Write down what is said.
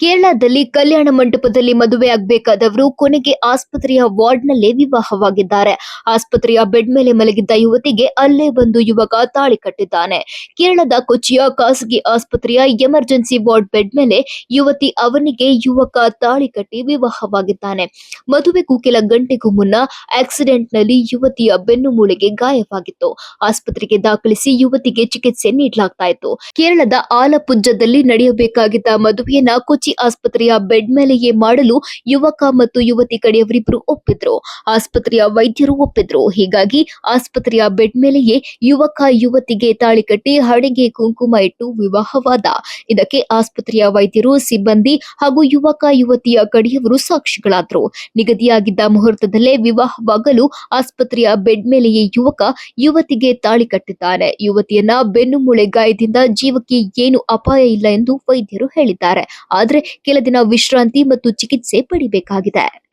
ಕೇರಳದಲ್ಲಿ ಕಲ್ಯಾಣ ಮಂಟಪದಲ್ಲಿ ಮದುವೆ ಆಗ್ಬೇಕಾದವರು ಕೊನೆಗೆ ಆಸ್ಪತ್ರೆಯ ವಾರ್ಡ್ನಲ್ಲೇ ವಿವಾಹವಾಗಿದ್ದಾರೆ. ಆಸ್ಪತ್ರೆಯ ಬೆಡ್ ಮೇಲೆ ಮಲಗಿದ್ದ ಯುವತಿಗೆ ಅಲ್ಲೇ ಬಂದು ಯುವಕ ತಾಳಿ ಕಟ್ಟಿದ್ದಾನೆ. ಕೇರಳದ ಕೊಚ್ಚಿಯ ಖಾಸಗಿ ಆಸ್ಪತ್ರೆಯ ಎಮರ್ಜೆನ್ಸಿ ವಾರ್ಡ್ ಬೆಡ್ ಮೇಲೆ ಯುವತಿ ಅವನಿಗೆ ಯುವಕ ತಾಳಿ ಕಟ್ಟಿ ವಿವಾಹವಾಗಿದ್ದಾನೆ. ಮದುವೆಗೂ ಕೆಲ ಗಂಟೆಗೂ ಮುನ್ನ ಆಕ್ಸಿಡೆಂಟ್ನಲ್ಲಿ ಯುವತಿಯ ಬೆನ್ನು ಮೂಳೆಗೆ ಗಾಯವಾಗಿತ್ತು. ಆಸ್ಪತ್ರೆಗೆ ದಾಖಲಿಸಿ ಯುವತಿಗೆ ಚಿಕಿತ್ಸೆ ನೀಡಲಾಗ್ತಾ ಇತ್ತು. ಕೇರಳದ ಆಲಪುಜ್ಜದಲ್ಲಿ ನಡೆಯಬೇಕಾಗಿದ್ದ ಮದುವೆಯನ್ನ ಕೊಚ್ಚಿ ಆಸ್ಪತ್ರೆಯ ಬೆಡ್ ಮೇಲೆಯೇ ಮಾಡಲು ಯುವಕ ಮತ್ತು ಯುವತಿ ಕಡೆಯವರಿಬ್ಬರು ಒಪ್ಪಿದ್ರು. ಆಸ್ಪತ್ರೆಯ ವೈದ್ಯರು ಒಪ್ಪಿದ್ರು. ಹೀಗಾಗಿ ಆಸ್ಪತ್ರೆಯ ಬೆಡ್ ಮೇಲೆಯೇ ಯುವಕ, ಯುವತಿಗೆ ತಾಳಿ ಕಟ್ಟಿ ಹಣೆಗೆ ಕುಂಕುಮ ಇಟ್ಟು ವಿವಾಹವಾದ. ಇದಕ್ಕೆ ಆಸ್ಪತ್ರೆಯ ವೈದ್ಯರು, ಸಿಬ್ಬಂದಿ ಹಾಗೂ ಯುವಕ, ಯುವತಿಯ ಕಡೆಯವರು ಸಾಕ್ಷಿಗಳಾದ್ರು. ನಿಗದಿಯಾಗಿದ್ದ ಮುಹೂರ್ತದಲ್ಲೇ ವಿವಾಹವಾಗಲು ಆಸ್ಪತ್ರೆಯ ಬೆಡ್ ಮೇಲೆಯೇ ಯುವಕ, ಯುವತಿಗೆ ತಾಳಿ ಕಟ್ಟಿದ್ದಾನೆ ಯುವತಿಯನ್ನ ಬೆನ್ನು ಮೂಳೆ ಗಾಯದಿಂದ ಜೀವಕ್ಕೆ ಏನು ಅಪಾಯ ಇಲ್ಲ ಎಂದು ವೈದ್ಯರು ಹೇಳಿದ್ದಾರೆ. ಆದ್ರೆ ಕೆಲ ದಿನ ವಿಶ್ರಾಂತಿ ಮತ್ತು ಚಿಕಿತ್ಸೆ ಪಡಿಬೇಕಾಗಿದೆ.